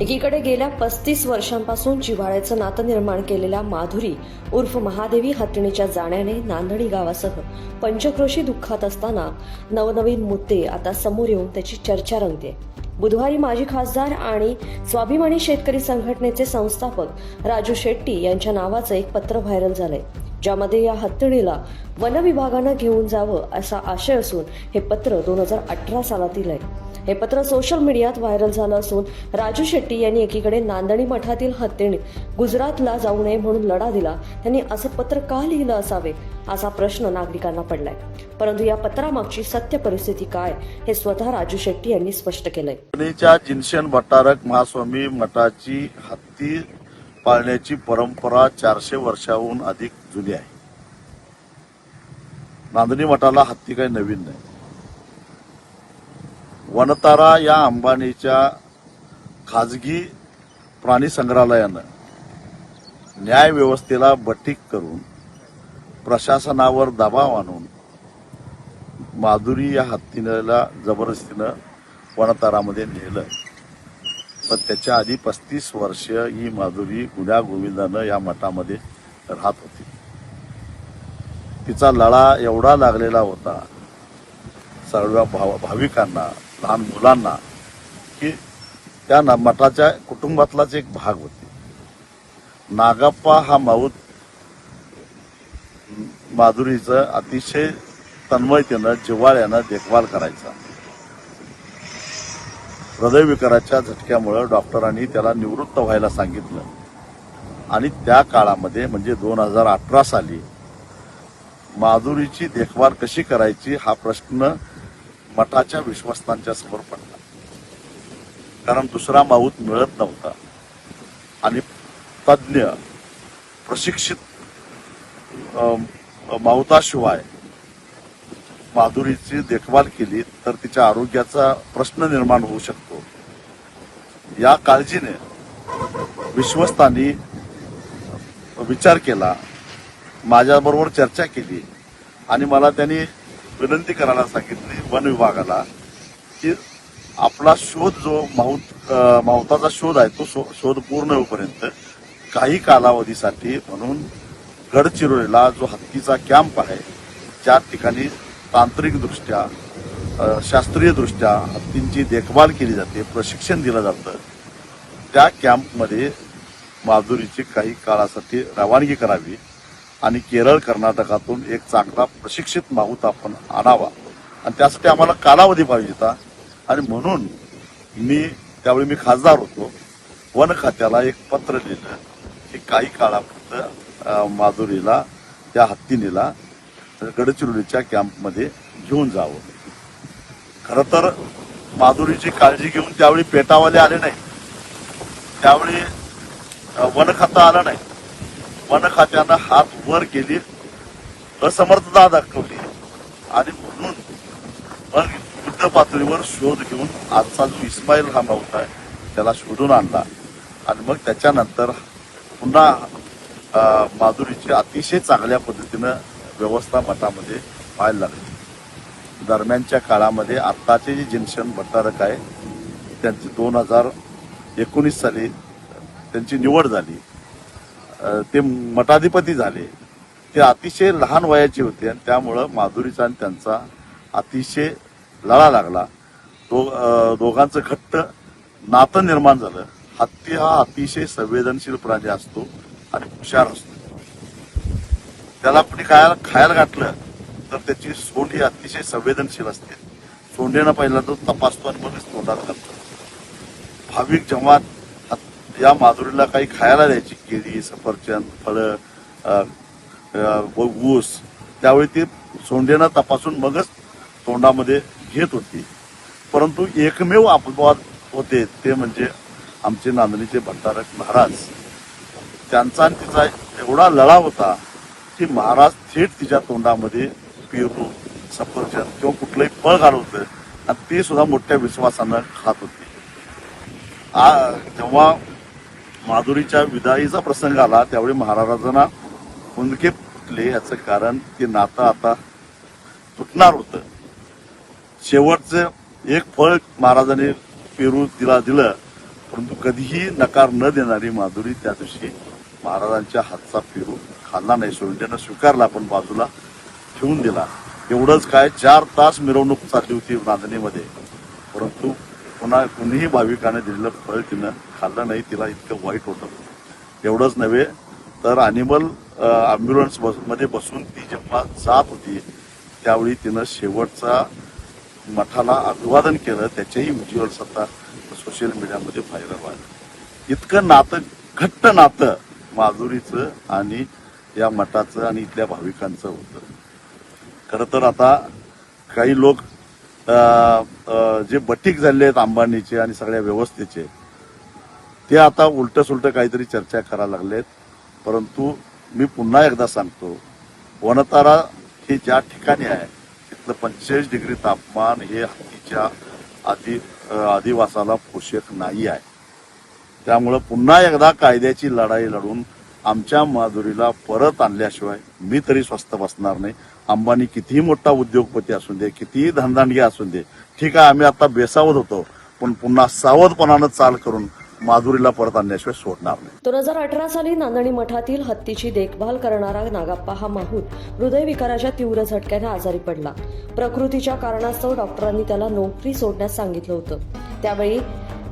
एकीकडे गेल्या पस्तीस वर्षांपासून जिव्हाळ्याचं नातं निर्माण केलेल्या माधुरी उर्फ महादेवी हत्तीणीच्या जाण्याने नांदणी गावासह पंचक्रोशी दुःखात असताना नवनवीन मुद्दे आता समोर येऊन त्याची चर्चा रंगते. बुधवारी माजी खासदार आणि स्वाभिमानी शेतकरी संघटनेचे संस्थापक राजू शेट्टी यांच्या नावाचं एक पत्र व्हायरल झालंय. ज्यामध्ये या हत्तीणीला वन विभागानं घेऊन जावं असा आशय असून हे पत्र दोन हजार अठरा सालातील आहे हे पत्र सोशल मीडियात व्हायरल झालं असून राजू शेट्टी यांनी एकीकडे नांदणी मठातील हत्येने गुजरातला जाऊ नये म्हणून लढा दिला. त्यांनी असं पत्र का लिहिलं असावे असा प्रश्न नागरिकांना पडलाय. परंतु या पत्रामागची सत्य परिस्थिती काय हे स्वतः राजू शेट्टी यांनी स्पष्ट केलंय. पुणेच्या जिनशन भट्टारक महास्वामी मठाची हत्ती पाळण्याची परंपरा चारशे वर्षाहून अधिक जुनी आहे. नांदणी मठाला हत्ती काही नवीन नाही. वनतारा या अंबानीच्या खाजगी प्राणी संग्रहालयानं न्याय व्यवस्थेला बटीक करून प्रशासनावर दबाव आणून माधुरी या हत्तीला जबरदस्तीनं वनतारामध्ये नेलं. पण त्याच्या आधी पस्तीस वर्ष ही माधुरी गुन्हा गोविंदानं या मठामध्ये राहत होती. तिचा लळा एवढा लागलेला होता सर्व भाव भाविकांना लहान मुलांना की त्या मठाच्या कुटुंबातलाच एक भाग होती. नागाप्पा हा माऊत माधुरीचं अतिशय तन्मयतेनं जिव्हाळ्यानं देखभाल करायचा. हृदयविकाराच्या झटक्यामुळं डॉक्टरांनी त्याला निवृत्त व्हायला सांगितलं. आणि त्या काळामध्ये म्हणजे दोन हजार अठरा साली माधुरीची देखभाल कशी करायची हा प्रश्न मठाच्या विश्वस्तांच्या समोर पडला. कारण दुसरा माऊत मिळत नव्हता. आणि तज्ज्ञ प्रशिक्षित माऊताशिवाय माधुरीची देखभाल केली तर तिच्या आरोग्याचा प्रश्न निर्माण होऊ शकतो. या काळजीने विश्वस्तांनी विचार केला माझ्याबरोबर चर्चा केली आणि मला त्यांनी विनंती करायला सांगितली वन विभागाला की आपला शोध जो माऊत मावताचा शोध आहे तो शो- शोध पूर्ण होईपर्यंत काही कालावधीसाठी म्हणून गडचिरोलीला जो हत्तीचा कॅम्प आहे ज्या ठिकाणी तांत्रिकदृष्ट्या शास्त्रीयदृष्ट्या हत्तींची देखभाल केली जाते प्रशिक्षण दिलं जातं त्या कॅम्पमध्ये माधुरीची काही काळासाठी रवानगी करावी. आणि केरळ कर्नाटकातून एक चांगला प्रशिक्षित माहूत आपण आणावा. आणि त्यासाठी आम्हाला कालावधी पाहिजे होता. आणि म्हणून मी त्यावेळी मी खासदार होतो वन खात्याला एक पत्र लिहिलं की काही काळापर्यंत माधुरीला त्या हत्तीनीला गडचिरोलीच्या कॅम्पमध्ये घेऊन जावं. खर तर माधुरीची काळजी घेऊन त्यावेळी पेटावाले आले नाही. त्यावेळी वन खातं आलं नाही. वन खात्यानं हात वर केली असमर्थता दाखवली. आणि म्हणून मग युद्ध पातळीवर शोध घेऊन आजचा जो इस्माईल हा नव्हता आहे त्याला शोधून आणला. आणि मग त्याच्यानंतर पुन्हा माधुरीची अतिशय चांगल्या पद्धतीनं व्यवस्था मठामध्ये व्हायला लागली. दरम्यानच्या काळामध्ये आत्ताचे जे जिनशन भट्टारक आहे त्यांची दोन हजार एकोणीस साली त्यांची निवड झाली. ते मठाधिपती झाले. ते अतिशय लहान वयाचे होते आणि त्यामुळं माधुरीचा आणि त्यांचा अतिशय लळा लागला. दो दोघांचं घट्ट नातं निर्माण झालं. हत्ती हा अतिशय संवेदनशील प्राणी असतो आणि हुशार असतो. त्याला कुणी खायला खायला घातलं तर त्याची सोंड ही अतिशय संवेदनशील असते. सोंडेनं पहिला तो तपासतो आणि मगच तोंडात घालतो. भाविक जमात या माधुरीला काही खायला द्यायची केळी सफरचंद फळं व ऊस. त्यावेळी ती सोंडेनं तपासून मगच तोंडामध्ये घेत होती. परंतु एकमेव अपवाद होते ते म्हणजे आमचे नांदणीचे भंडारक महाराज. त्यांचा आणि तिचा एवढा लढा होता की महाराज थेट तिच्या तोंडामध्ये पेरू सफरचंद किंवा कुठलंही फळ घालवत आणि ते सुद्धा मोठ्या विश्वासानं खात होते. आ- जेव्हा माधुरीच्या विदाईचा प्रसंग आला त्यावेळी महाराजांना हुंदके फुटले. याचं कारण ते नातं आता तुटणार होतं. शेवटचं एक फळ महाराजांनी पेरू तिला दिलं परंतु कधीही नकार न देणारी माधुरी त्या दिवशी महाराजांच्या हातचा पेरू खाल्ला नाही. सोयींद्यानं स्वीकारला पण बाजूला ठेवून दिला. एवढंच काय चार तास मिरवणूक चालली होती नांदणीमध्ये परंतु पुन्हा कुणीही भाविकाने दिलेलं फळ तिनं खाल्लं नाही तिला इतकं वाईट होतं. एवढंच नव्हे तर अॅनिमल अँब्युलन्स बसमध्ये बसून ती जेव्हा जात होती त्यावेळी तिनं शेवटचा मठाला अभिवादन केलं त्याचेही व्हिज्युअल्स आता सोशल मीडियामध्ये व्हायरल व्हायला इतकं नातं घट्ट नातं माधुरीचं आणि या मठाचं आणि इथल्या भाविकांचं होतं. खरं तर आता काही लोक जे बटीक झाले आहेत अंबानीचे आणि सगळ्या व्यवस्थेचे ते आता उलट सुलट काहीतरी चर्चा करायला लागलेत. परंतु मी पुन्हा एकदा सांगतो वनतारा हे ज्या ठिकाणी आहे तिथलं पंचेचाळीस डिग्री तापमान हे हत्तीच्या आदि आदिवासाला पोषक नाही आहे. त्यामुळं पुन्हा एकदा कायद्याची लढाई लढून आमच्या माधुरीला परत आणल्याशिवाय मी तरी स्वस्थ बसणार नाही. अंबानी कितीही मोठा उद्योगपती असून दे कितीही धनदांडगी असून दे ठीक आहे आम्ही आता बेसावत होतो पण पुन्हा सावधपणानं चाल करून माधुरीला परत आणल्याशिवाय सोडणार नाही. दोन हजार अठरा साली नांदणी मठातील हत्तीची देखभाल करणारा नागाप्पा हा माहूत हृदयविकाराच्या तीव्र झटक्याने आजारी पडला. प्रकृतीच्या कारणास्तव डॉक्टरांनी त्याला नोकरी सोडण्यास सांगितलं होतं. त्यावेळी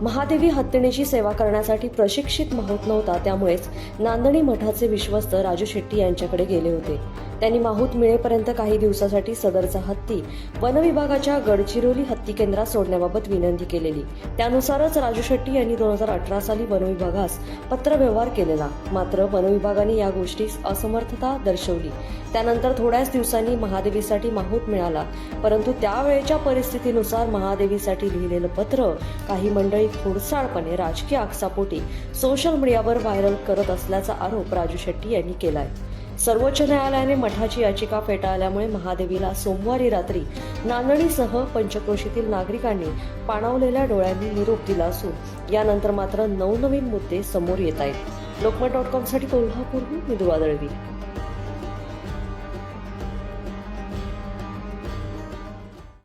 महादेवी हत्तीणीची सेवा करण्यासाठी प्रशिक्षित माहूत नव्हता त्यामुळेच नांदणी मठाचे विश्वस्त राजू शेट्टी यांच्याकडे गेले होते. त्यांनी माहूत मिळेपर्यंत काही दिवसासाठी सदरचा हत्ती वनविभागाच्या गडचिरोली हत्ती केंद्रात सोडण्याबाबत विनंती केलेली. त्यानुसारच राजू शेट्टी यांनी दोन हजार अठरा साली वनविभागास पत्रव्यवहार केलेला. मात्र वनविभागाने या गोष्टीस असमर्थता दर्शवली. त्यानंतर थोड्याच दिवसांनी महादेवीसाठी माहूत मिळाला. परंतु त्यावेळेच्या परिस्थितीनुसार महादेवीसाठी लिहिलेलं पत्र काही मंडळी खोडसाळपणे राजकीय आकसापोटी सोशल मीडियावर व्हायरल करत असल्याचा आरोप राजू शेट्टी यांनी केलाय. सर्वोच्च न्यायालयाने मठाची याचिका फेटाळल्यामुळे महादेवीला सोमवारी रात्री नांदणीसह पंचक्रोशीतील नागरिकांनी पाणावलेल्या डोळ्यांनी निरोप दिला असून यानंतर मात्र नवनवीन मुद्दे समोर येत आहेत. लोकमत डॉट कॉमसाठी कोल्हापूरहून मी दुवा दळवी